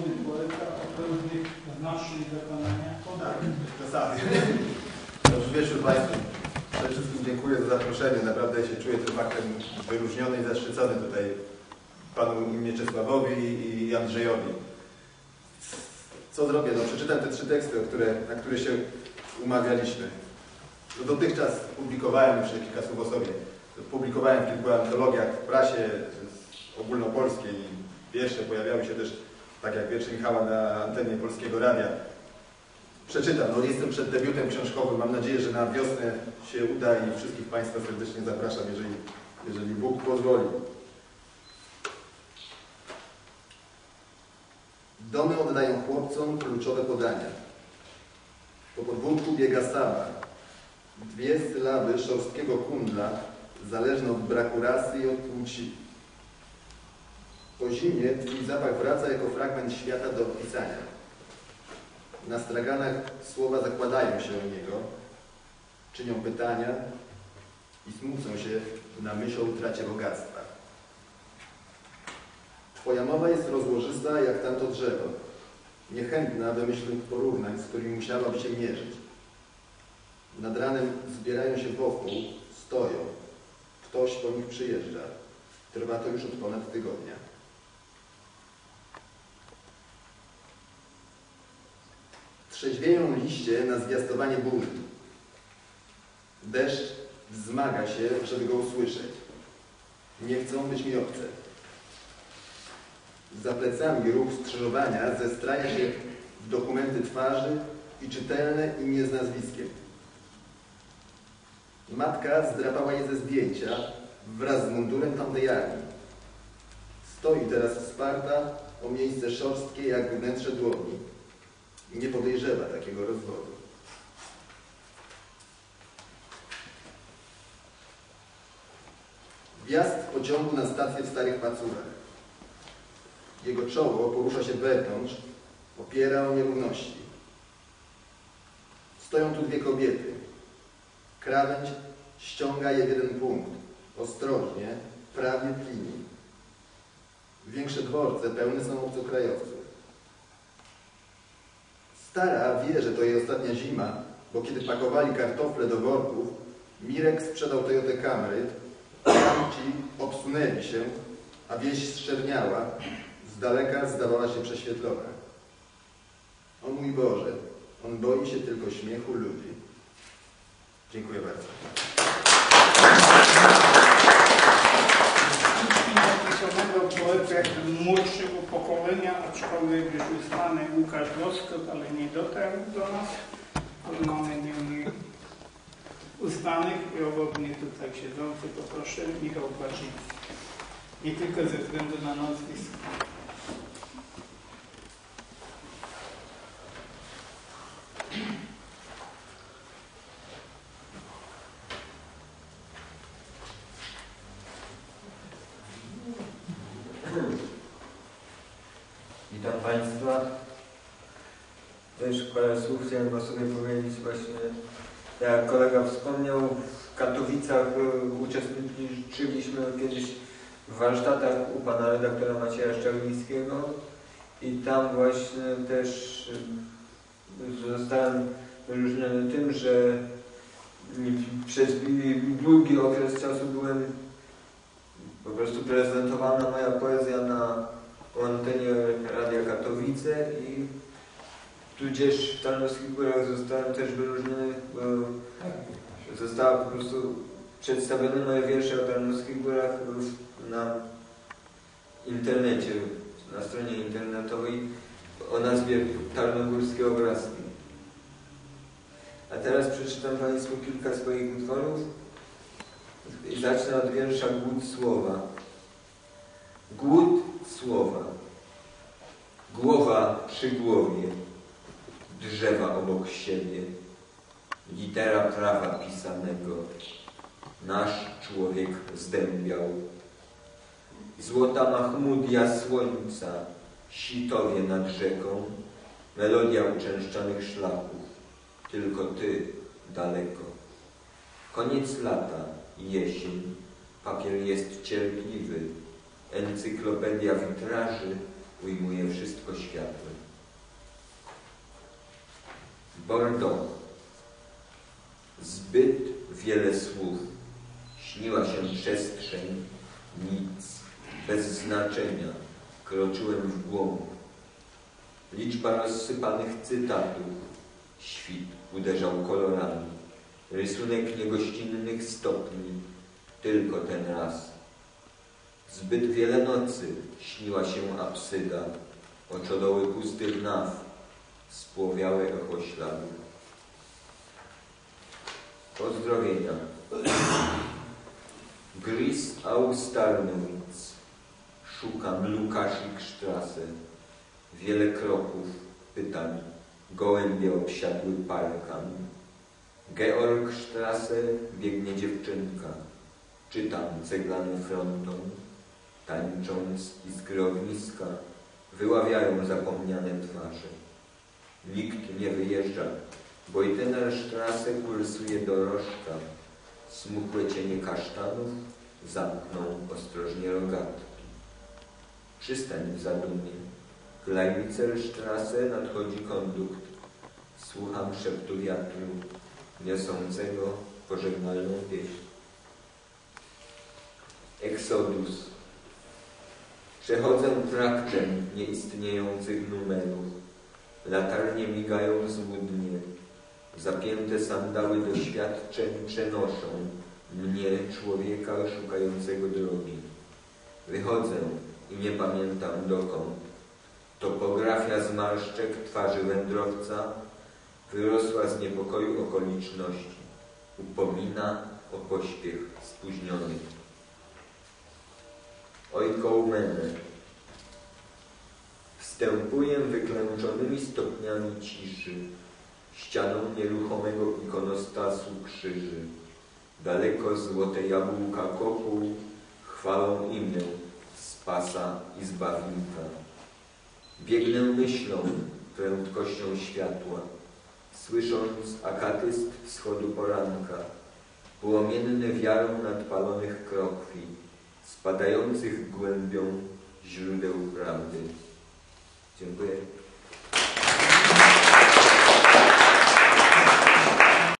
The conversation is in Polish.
młody poeta o pewnych znacznych dokonaniach Tak, podanych. zasady. Dobry wieczór Państwu. Przede wszystkim dziękuję za zaproszenie. Naprawdę się czuję tym faktem wyróżniony i zaszczycony tutaj Panu Mieczysławowi i Andrzejowi. Co zrobię? No, przeczytam te trzy teksty, które, na które się umawialiśmy. No, dotychczas publikowałem, jeszcze kilka słów o sobie, publikowałem w kilku antologiach w prasie ogólnopolskiej. Wiersze pojawiały się też, tak jak wiersze Michała, na antenie Polskiego Radia. Przeczytam. No, jestem przed debiutem książkowym. Mam nadzieję, że na wiosnę się uda i wszystkich Państwa serdecznie zapraszam, jeżeli, jeżeli Bóg pozwoli. Domy oddają chłopcom kluczowe podania. Po podwórku biega sama. Dwie sylaby szorstkiego kundla, zależne od braku rasy i od płci. Po zimie twój zapach wraca jako fragment świata do opisania. Na straganach słowa zakładają się o niego, czynią pytania i smucą się na myśl o utracie bogactwa. Twoja mowa jest rozłożysta jak tamto drzewo, niechętna wymyślnych porównań, z którymi musiałaby się mierzyć. Nad ranem zbierają się wokół, stoją. Ktoś po nich przyjeżdża. Trwa to już od ponad tygodnia. Trzeźwieją liście na zwiastowanie burzy. Deszcz wzmaga się, żeby go usłyszeć. Nie chcą być mi obce. Za plecami ruch skrzyżowania zestraja się w dokumenty twarzy i czytelne imię z nazwiskiem. Matka zdrapała je ze zdjęcia wraz z mundurem tamtej armii. Stoi teraz wsparta o miejsce szorstkie jak wnętrze dłoni nie podejrzewa takiego rozwodu. Wjazd pociągu na stację w Starych Macurach. Jego czoło porusza się wewnątrz, opiera o nierówności. Stoją tu dwie kobiety. Krawędź ściąga je w jeden punkt. Ostrożnie, prawie plini. Większe dworce pełne są obcokrajowców. Stara wie, że to jej ostatnia zima, bo kiedy pakowali kartofle do worków, Mirek sprzedał Toyotę Camry, tamci obsunęli się, a wieś zczerniała, z daleka zdawała się prześwietlona. O mój Boże, on boi się tylko śmiechu ludzi. Dziękuję bardzo. Napisanego poetę młodszego pokolenia, aczkolwiek już znany Łukasz Roskot, ale nie dotarł do nas. Mamy niemniej uznanych i obok mnie tutaj siedzący, poproszę, Michał Płaciński. Nie tylko ze względu na nazwisko. Witam Państwa. Też parę słów chciałem o sobie powiedzieć właśnie. Jak kolega wspomniał, w Katowicach y, uczestniczyliśmy kiedyś w warsztatach u pana redaktora Macieja Szczerbińskiego i tam właśnie też y, zostałem wyróżniony tym, że przez długi okres czasu byłem po prostu prezentowana moja poezja na antenie Radia Katowice i tudzież w Tarnowskich Górach zostałem też wyróżniony, bo została po prostu przedstawione moje wiersze o Tarnowskich Górach na internecie, na stronie internetowej o nazwie Tarnogórskie Obrazki. A teraz przeczytam Państwu kilka swoich utworów i zacznę od wiersza Głód Słowa. Głód słowa. Głowa przy głowie, drzewa obok siebie, litera prawa pisanego. Nasz człowiek zdębiał. Złota machmudia słońca, sitowie nad rzeką, melodia uczęszczanych szlaków, tylko ty daleko. Koniec lata, jesień, papier jest cierpliwy, encyklopedia witraży, ujmuje wszystko światłem. Bordeaux. Zbyt wiele słów. Śniła się przestrzeń, nic, bez znaczenia. Kroczyłem w głąb. Liczba rozsypanych cytatów. Świt uderzał kolorami. Rysunek niegościnnych stopni. Tylko ten raz. Zbyt wiele nocy śniła się absyda. Oczodoły pustych naw. Spłowiałe echo śladów. Pozdrowienia. Gris Austarnowitz. Szukam Lukasik-Strasse. Wiele kroków, pytań. Gołębie obsiadły parkami. Georgstrasse biegnie dziewczynka. Czytam ceglany fronton. Tańcząc iskry ogniska, wyławiają zapomniane twarze. Nikt nie wyjeżdża. Bojtenerstrasse kursuje dorożka. Smukłe cienie kasztanów zamkną ostrożnie rogatki. Przystań w zadumie. Gleiwitzelstrasse nadchodzi kondukt. Słucham szeptu wiatru, niosącego pożegnalną wieść. Exodus. Przechodzę traktem nieistniejących numerów. Latarnie migają złudnie. Zapięte sandały doświadczeń przenoszą mnie, człowieka szukającego drogi. Wychodzę i nie pamiętam dokąd. Topografia zmarszczek twarzy wędrowca wyrosła z niepokoju okoliczności. Upomina o pośpiech spóźniony. Ojkołmene. Wstępuję wyklęczonymi stopniami ciszy, ścianą nieruchomego ikonostasu krzyży. Daleko złote jabłka kopuł chwalą imię Spasa i Zbawnika. Biegnę myślą prędkością światła, słysząc akatyst wschodu poranka, płomienny wiarą nadpalonych krokwi, spadających głębią źródeł prawdy. Dziękuję.